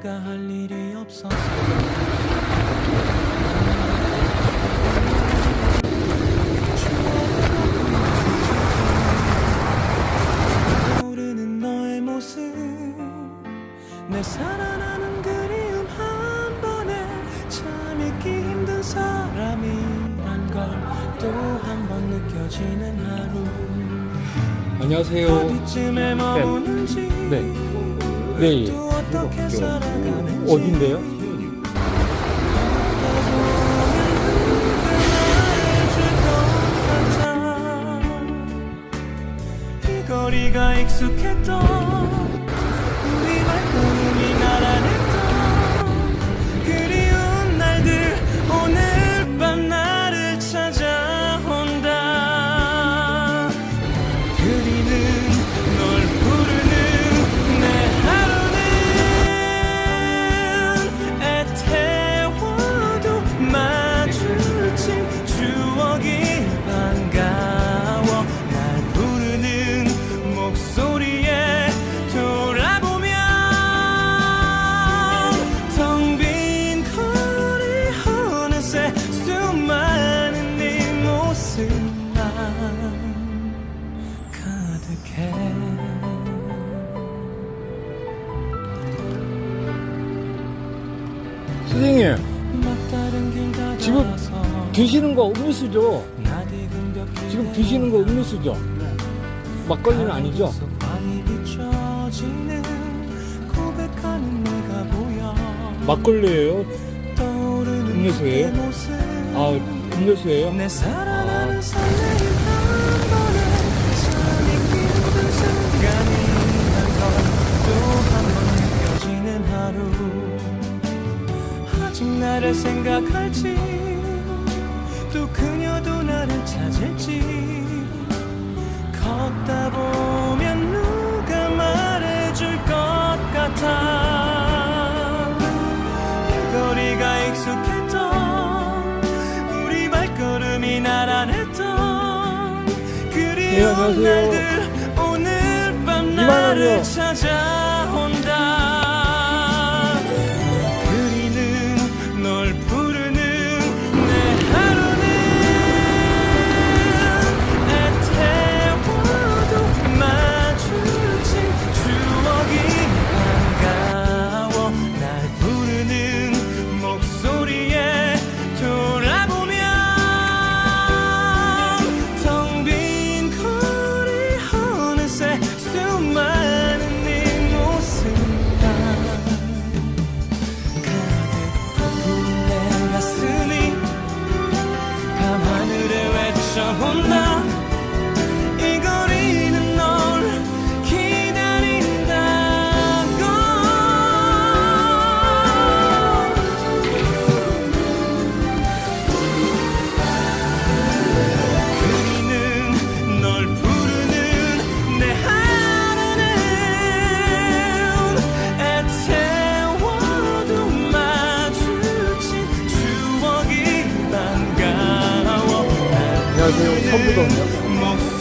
내가 할 일이 없어서 모르는 너의 모습 내 살아나는 그리움 한 번에 참 잊기 힘든 사람이란 걸 또 한 번 느껴지는 하루 안녕하세요. 어디쯤에 머무는지 네. 네. 어딘데요? 이 거리가 익숙했던 우리 발걸음 선생님, 지금 드시는 거 음료수죠? 지금 드시는 거 음료수죠? 막걸리는 아니죠? 막걸리예요? 음료수예요? 아, 음료수예요? 내 살아 하루 아직 나를 생각할지 또 그녀도 나를 찾을지 걷다 보면 누가 말해줄 것 같아 이 거리가 익숙했던 우리 발걸음이 나란했던 네, 그리운 안녕하세요. 날들 오늘 밤. 나를 찾아 선두거든요.